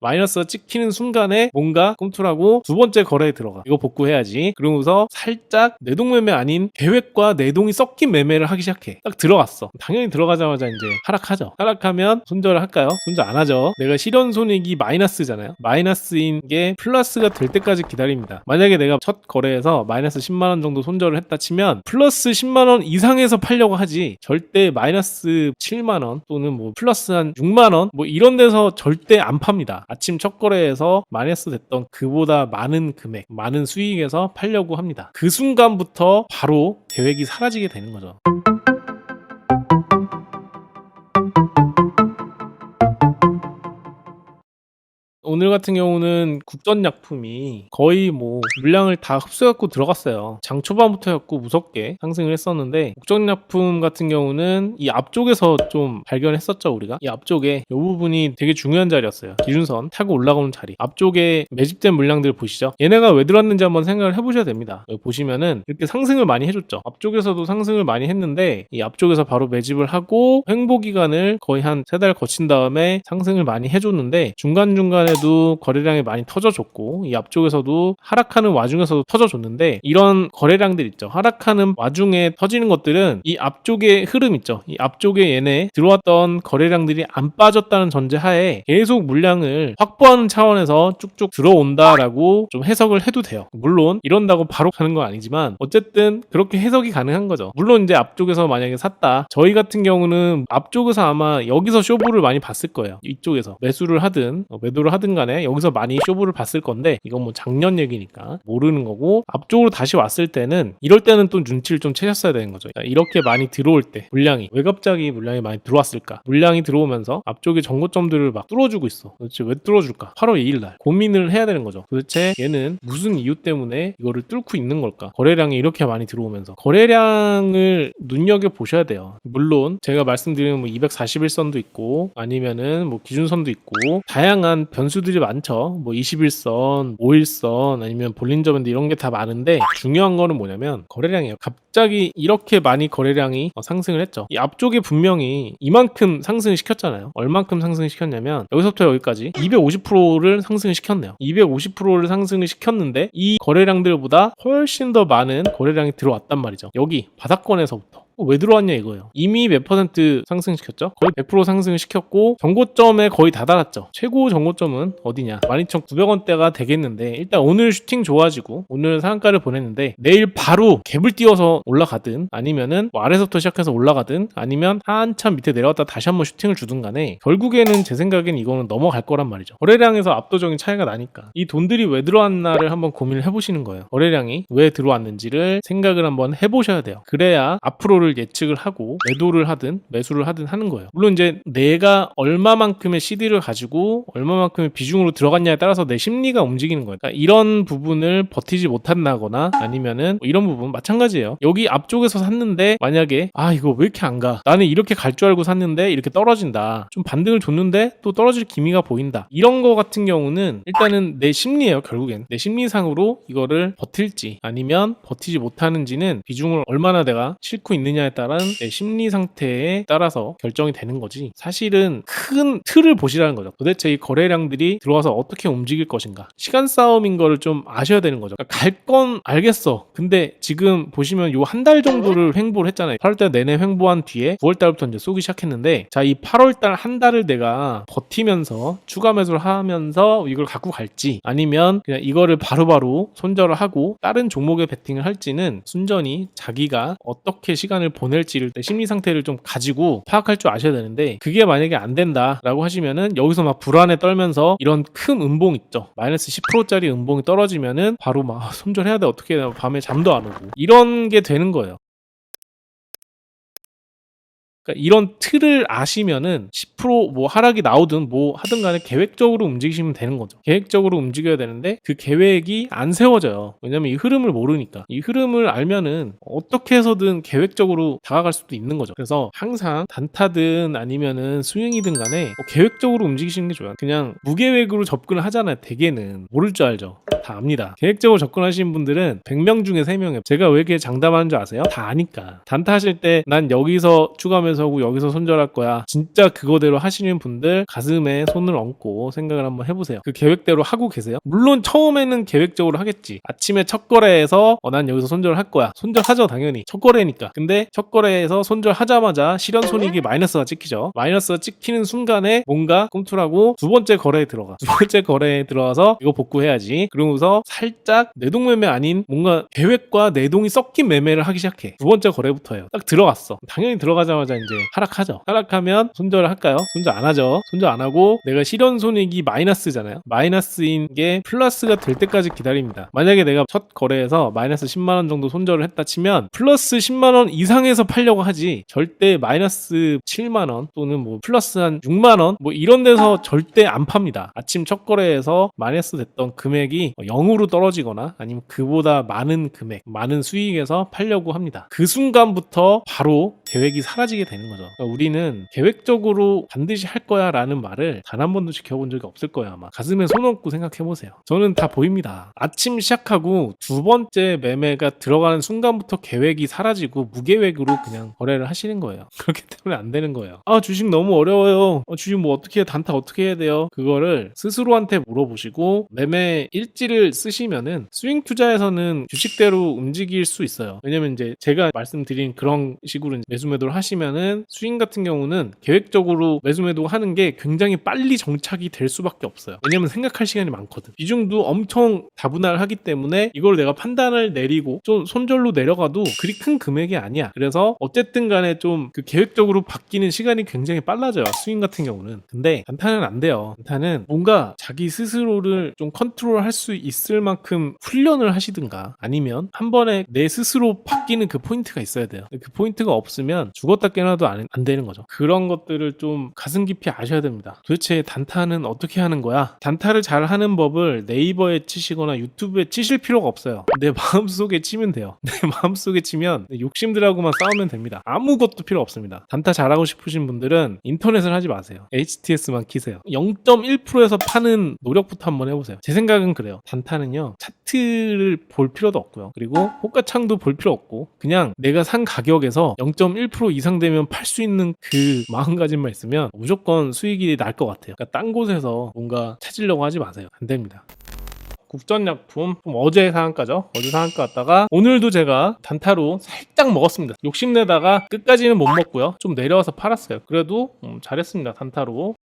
마이너스가 찍히는 순간에 뭔가 꿈틀하고 두 번째 거래에 들어가. 이거 복구해야지. 그러고서 살짝 내동매매 아닌 계획과 내동이 섞인 매매를 하기 시작해. 딱 들어갔어. 당연히 들어가자마자 이제 하락하죠. 하락하면 손절을 할까요? 손절 안 하죠. 내가 실현 손익이 마이너스잖아요. 마이너스인 게 플러스가 될 때까지 기다립니다. 만약에 내가 첫 거래에서 마이너스 10만 원 정도 손절을 했다 치면 플러스 10만 원 이상에서 팔려고 하지 절대 마이너스 7만 원 또는 뭐 플러스 한 6만 원 뭐 이런 데서 절대 안 팝니다. 아침 첫 거래에서 마이너스 됐던 그보다 많은 금액, 많은 수익에서 팔려고 합니다. 그 순간부터 바로 계획이 사라지게 되는 거죠. 오늘 같은 경우는 국전약품이 거의 뭐 물량을 다 흡수해갖고 들어갔어요. 장 초반부터였고 무섭게 상승을 했었는데 국전약품 같은 경우는 이 앞쪽에서 좀 발견했었죠 우리가 이 앞쪽에 이 부분이 되게 중요한 자리였어요. 기준선 타고 올라가는 자리 앞쪽에 매집된 물량들 보시죠. 얘네가 왜 들어왔는지 한번 생각을 해보셔야 됩니다. 보시면은 이렇게 상승을 많이 해줬죠. 앞쪽에서도 상승을 많이 했는데 이 앞쪽에서 바로 매집을 하고 횡보 기간을 거의 한 세 달 거친 다음에 상승을 많이 해줬는데 중간 중간에 도 거래량이 많이 터져줬고 이 앞쪽에서도 하락하는 와중에서도 터져줬는데 이런 거래량들 있죠. 하락하는 와중에 터지는 것들은 이 앞쪽에 흐름 있죠. 이 앞쪽에 얘네 들어왔던 거래량들이 안 빠졌다는 전제하에 계속 물량을 확보하는 차원에서 쭉쭉 들어온다라고 좀 해석을 해도 돼요. 물론 이런다고 바로 가는 건 아니지만 어쨌든 그렇게 해석이 가능한 거죠. 물론 이제 앞쪽에서 만약에 샀다. 저희 같은 경우는 앞쪽에서 아마 여기서 쇼부를 많이 봤을 거예요. 이쪽에서 매수를 하든 어, 매도를 하든 간에 여기서 많이 쇼부를 봤을 건데 이건 뭐 작년 얘기니까 모르는 거고 앞쪽으로 다시 왔을 때는 이럴 때는 또 눈치를 좀 채셨어야 되는 거죠. 그러니까 이렇게 많이 들어올 때 물량이 왜 갑자기 물량이 많이 들어왔을까? 물량이 들어오면서 앞쪽에 정고점들을 막 뚫어주고 있어. 도대체 왜 뚫어줄까? 8월 2일 날 고민을 해야 되는 거죠. 도대체 얘는 무슨 이유 때문에 이거를 뚫고 있는 걸까? 거래량이 이렇게 많이 들어오면서 거래량을 눈여겨 보셔야 돼요. 물론 제가 말씀드리는 뭐 241선도 있고 아니면은 뭐 기준선도 있고 다양한 변수 들이 많죠. 뭐 21선, 5일선 아니면 볼린저 밴드 이런 게 다 많은데 중요한 거는 뭐냐면 거래량이에요. 갑자기 이렇게 많이 거래량이 어, 상승을 했죠. 이 앞쪽에 분명히 이만큼 상승을 시켰잖아요. 얼만큼 상승을 시켰냐면 여기서부터 여기까지 250%를 상승을 시켰네요. 250%를 상승을 시켰는데 이 거래량들보다 훨씬 더 많은 거래량이 들어왔단 말이죠. 여기 바닥권에서부터. 왜 들어왔냐 이거예요. 이미 몇 퍼센트 상승시켰죠? 거의 100% 상승을 시켰고 정고점에 거의 다다랐죠. 최고 정고점은 어디냐? 12,900원대가 되겠는데 일단 오늘 슈팅 좋아지고 오늘 상한가를 보냈는데 내일 바로 갭을 띄워서 올라가든 아니면은 뭐 아래서부터 시작해서 올라가든 아니면 한참 밑에 내려갔다 다시 한번 슈팅을 주든 간에 결국에는 제 생각엔 이거는 넘어갈 거란 말이죠. 거래량에서 압도적인 차이가 나니까 이 돈들이 왜 들어왔나를 한번 고민을 해보시는 거예요. 거래량이 왜 들어왔는지를 생각을 한번 해보셔야 돼요. 그래야 앞으로를 예측을 하고 매도를 하든 매수를 하든 하는 거예요. 물론 이제 내가 얼마만큼의 CD를 가지고 얼마만큼의 비중으로 들어갔냐에 따라서 내 심리가 움직이는 거예요. 그러니까 이런 부분을 버티지 못한다거나 아니면은 뭐 이런 부분 마찬가지예요. 여기 앞쪽에서 샀는데 만약에 아 이거 왜 이렇게 안 가? 나는 이렇게 갈 줄 알고 샀는데 이렇게 떨어진다. 좀 반등을 줬는데 또 떨어질 기미가 보인다. 이런 거 같은 경우는 일단은 내 심리예요. 결국엔 내 심리상으로 이거를 버틸지 아니면 버티지 못하는지는 비중을 얼마나 내가 싣고 있느냐 에 따른 내 심리 상태에 따라서 결정이 되는 거지. 사실은 큰 틀을 보시라는 거죠. 도대체 이 거래량들이 들어와서 어떻게 움직일 것인가. 시간 싸움인 거를 좀 아셔야 되는 거죠. 그러니까 갈 건 알겠어. 근데 지금 보시면 요 한 달 정도를 횡보를 했잖아요. 8월달 내내 횡보한 뒤에 9월달부터 이제 쏘기 시작했는데 자 이 8월달 한 달을 내가 버티면서 추가 매수를 하면서 이걸 갖고 갈지 아니면 그냥 이거를 바로바로 손절을 하고 다른 종목에 베팅을 할지는 순전히 자기가 어떻게 시간을 보낼지를 내 심리 상태를 좀 가지고 파악할 줄 아셔야 되는데 그게 만약에 안 된다라고 하시면은 여기서 막 불안에 떨면서 이런 큰 음봉 있죠. 마이너스 10%짜리 음봉이 떨어지면은 바로 막 아, 손절해야 돼. 어떻게 해야 돼? 밤에 잠도 안 오고. 이런 게 되는 거예요. 그러니까 이런 틀을 아시면은 10%뭐 하락이 나오든 뭐 하든 간에 계획적으로 움직이시면 되는 거죠. 계획적으로 움직여야 되는데 그 계획이 안 세워져요. 왜냐면 이 흐름을 모르니까. 이 흐름을 알면은 어떻게 해서든 계획적으로 다가갈 수도 있는 거죠. 그래서 항상 단타든 아니면은 수행이든 간에 뭐 계획적으로 움직이시는 게 좋아요. 그냥 무계획으로 접근을 하잖아요. 대개는 모를 줄 알죠. 다 압니다. 계획적으로 접근하시는 분들은 100명 중에 3명이에요. 제가 왜 이렇게 장담하는 줄 아세요? 다 아니까. 단타 하실 때 난 여기서 추가하면서 하고 여기서 손절할 거야. 진짜 그거대로 하시는 분들 가슴에 손을 얹고 생각을 한번 해보세요. 그 계획대로 하고 계세요? 물론 처음에는 계획적으로 하겠지. 아침에 첫 거래에서 어, 난 여기서 손절할 거야. 손절하죠 당연히. 첫 거래니까. 근데 첫 거래에서 손절하자마자 실현 손익이 마이너스가 찍히죠. 마이너스가 찍히는 순간에 뭔가 꿈틀하고 두 번째 거래에 들어가. 두 번째 거래에 들어가서 이거 복구해야지. 그러고 서 살짝 내동 매매 아닌 뭔가 계획과 내동이 섞인 매매를 하기 시작해. 두 번째 거래부터예요. 딱 들어갔어. 당연히 들어가자마자 이제 하락하죠. 하락하면 손절을 할까요? 손절 안 하죠. 손절 안 하고 내가 실현 손익이 마이너스잖아요. 마이너스인 게 플러스가 될 때까지 기다립니다. 만약에 내가 첫 거래에서 마이너스 10만 원 정도 손절을 했다 치면 플러스 10만 원 이상에서 팔려고 하지 절대 마이너스 7만 원 또는 뭐 플러스 한 6만 원 뭐 이런 데서 절대 안 팝니다. 아침 첫 거래에서 마이너스 됐던 금액이 0으로 떨어지거나 아니면 그보다 많은 금액, 많은 수익에서 팔려고 합니다. 그 순간부터 바로 계획이 사라지게 되는 거죠. 그러니까 우리는 계획적으로 반드시 할 거야 라는 말을 단 한 번도 지켜본 적이 없을 거예요 아마. 가슴에 손 얹고 생각해 보세요. 저는 다 보입니다. 아침 시작하고 두 번째 매매가 들어가는 순간부터 계획이 사라지고 무계획으로 그냥 거래를 하시는 거예요. 그렇기 때문에 안 되는 거예요. 아 주식 너무 어려워요. 어, 주식 뭐 어떻게 해야 단타 어떻게 해야 돼요? 그거를 스스로한테 물어보시고 매매 일지 를 쓰시면은 스윙 투자에서는 주식대로 움직일 수 있어요. 왜냐면 이제 제가 말씀드린 그런 식으로 매수 매도를 하시면은 스윙 같은 경우는 계획적으로 매수 매도 하는 게 굉장히 빨리 정착이 될 수밖에 없어요. 왜냐면 생각할 시간이 많거든. 비중도 엄청 다분할하기 때문에 이걸 내가 판단을 내리고 좀 손절로 내려가도 그리 큰 금액이 아니야. 그래서 어쨌든 간에 좀 그 계획적으로 바뀌는 시간이 굉장히 빨라져요. 스윙 같은 경우는. 근데 단타는 안 돼요. 단타는 뭔가 자기 스스로를 좀 컨트롤 할수 있을 만큼 훈련을 하시든가 아니면 한 번에 내 스스로 바뀌는 그 포인트가 있어야 돼요. 그 포인트가 없으면 죽었다 깨어나도 안, 안 되는 거죠. 그런 것들을 좀 가슴 깊이 아셔야 됩니다. 도대체 단타는 어떻게 하는 거야? 단타를 잘 하는 법을 네이버에 치시거나 유튜브에 치실 필요가 없어요. 내 마음속에 치면 돼요. 내 마음속에 치면 욕심들하고만 싸우면 됩니다. 아무것도 필요 없습니다. 단타 잘하고 싶으신 분들은 인터넷을 하지 마세요. HTS만 키세요. 0.1%에서 파는 노력부터 한번 해보세요. 제 생각은 그래요. 단타는요, 차트를 볼 필요도 없고요. 그리고 호가창도 볼 필요 없고, 그냥 내가 산 가격에서 0.1% 이상 되면 팔 수 있는 그 마음가짐만 있으면 무조건 수익이 날 것 같아요. 그러니까 딴 곳에서 뭔가 찾으려고 하지 마세요. 안 됩니다. 국전약품 좀 어제 상한가죠 어제 상한가 왔다가 오늘도 제가 단타로 살짝 먹었습니다 욕심내다가 끝까지는 못 먹고요 좀 내려와서 팔았어요 그래도 음, 잘했습니다 단타로